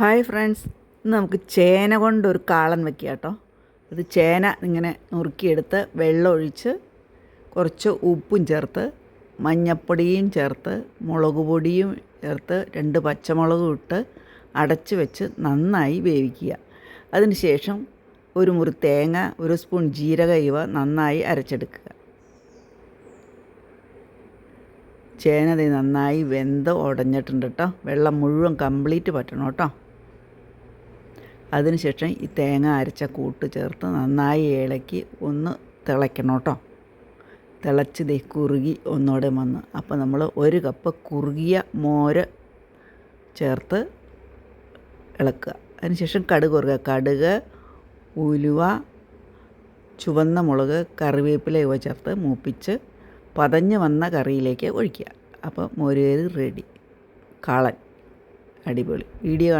Hi friends. ഇന്ന് നമുക്ക് ചേന കൊണ്ടൊരു കാളൻ വെക്കുക കേട്ടോ. ഇത് ചേന ഇങ്ങനെ നുറുക്കിയെടുത്ത് വെള്ളം ഒഴിച്ച് കുറച്ച് ഉപ്പും ചേർത്ത് മഞ്ഞപ്പൊടിയും ചേർത്ത് മുളക് പൊടിയും ചേർത്ത് രണ്ട് പച്ചമുളകും ഇട്ട് അടച്ച് വെച്ച് നന്നായി വേവിക്കുക. അതിനുശേഷം ഒരു മുറി തേങ്ങ ഒരു സ്പൂൺ ജീരക ഇവ നന്നായി അരച്ചെടുക്കുക. ചേന നന്നായി വെന്ത് ഉടഞ്ഞിട്ടുണ്ട് കേട്ടോ. വെള്ളം മുഴുവൻ കംപ്ലീറ്റ് പറ്റണം കേട്ടോ. അതിനുശേഷം ഈ തേങ്ങ അരച്ച കൂട്ട് ചേർത്ത് നന്നായി ഇളക്കി ഒന്ന് തിളയ്ക്കണം കേട്ടോ. തിളച്ച് ദേ കുറുകി ഒന്നോടെ വന്ന്. അപ്പോൾ നമ്മൾ ഒരു കപ്പ് കുറുകിയ മോര് ചേർത്ത് ഇളക്കുക. അതിനുശേഷം കടുക് കുറുക കടുക് ഉലുവ ചുവന്ന മുളക് കറിവേപ്പില ഇവ ചേർത്ത് മൂപ്പിച്ച് പതഞ്ഞ് വന്ന കറിയിലേക്ക് ഒഴിക്കുക. അപ്പോൾ മോരുകറി റെഡി കാളൻ. അടിപൊളി. വീഡിയോ